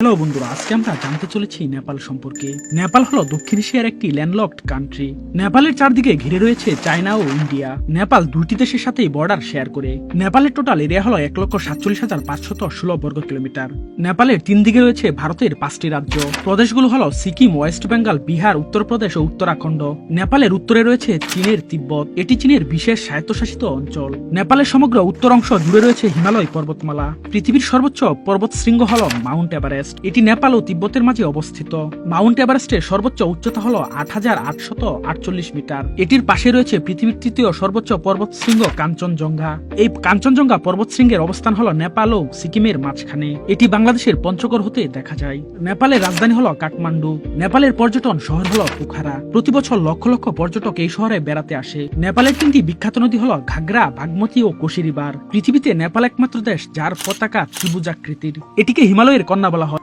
Hello বন্ধুরা, আজকে আমরা জানতে চলেছি নেপাল সম্পর্কে। নেপাল হলো দক্ষিণ এশিয়ার একটি ল্যান্ডলকড কান্ট্রি নেপালের চারদিকে ঘিরে রয়েছে চায়না ও ইন্ডিয়া। নেপাল দুটি দেশের সাথেই বর্ডার শেয়ার করে। নেপালের টোটাল এরিয়া হলো এক লক্ষ সাতচল্লিশ হাজার পাঁচশত ষোলো বর্গ কিলোমিটার। নেপালের তিন দিকে রয়েছে ভারতের পাঁচটি রাজ্য। প্রদেশগুলো হলো সিকিম, ওয়েস্ট বেঙ্গল, বিহার, উত্তরপ্রদেশ ও উত্তরাখণ্ড। নেপালের উত্তরে রয়েছে চীনের তিব্বত। এটি চীনের বিশেষ স্বায়ত্তশাসিত অঞ্চল। নেপালের সমগ্র উত্তর অংশ জুড়ে রয়েছে হিমালয় পর্বতমালা। পৃথিবীর সর্বোচ্চ পর্বত শৃঙ্গ হল মাউন্ট এভারেস্ট। এটি নেপাল ও তিব্বতের মাঝে অবস্থিত। মাউন্ট এভারেস্টের সর্বোচ্চ উচ্চতা হল আট মিটার। এটির পাশে রয়েছে পৃথিবীর তৃতীয় সর্বোচ্চ পর্বত শৃঙ্গ কাঞ্চনজঙ্ঘা। এই কাঞ্চনজঙ্ঘা পর্বত শৃঙ্গের অবস্থান হল নেপাল ও সিকিমের মাঝখানে। এটি বাংলাদেশের পঞ্চগড় হতে দেখা যায়। নেপালের রাজধানী হল কাঠমান্ডু। নেপালের পর্যটন শহর হল পোখারা। প্রতি বছর লক্ষ লক্ষ পর্যটক এই শহরে বেড়াতে আসে। নেপালের তিনটি বিখ্যাত নদী হল ঘাগরা, বাগমতি ও কোশিরিবার। পৃথিবীতে নেপাল একমাত্র দেশ যার পতাকা ত্রিভুজাকৃতির। এটিকে হিমালয়ের কন্যা বলা হয়।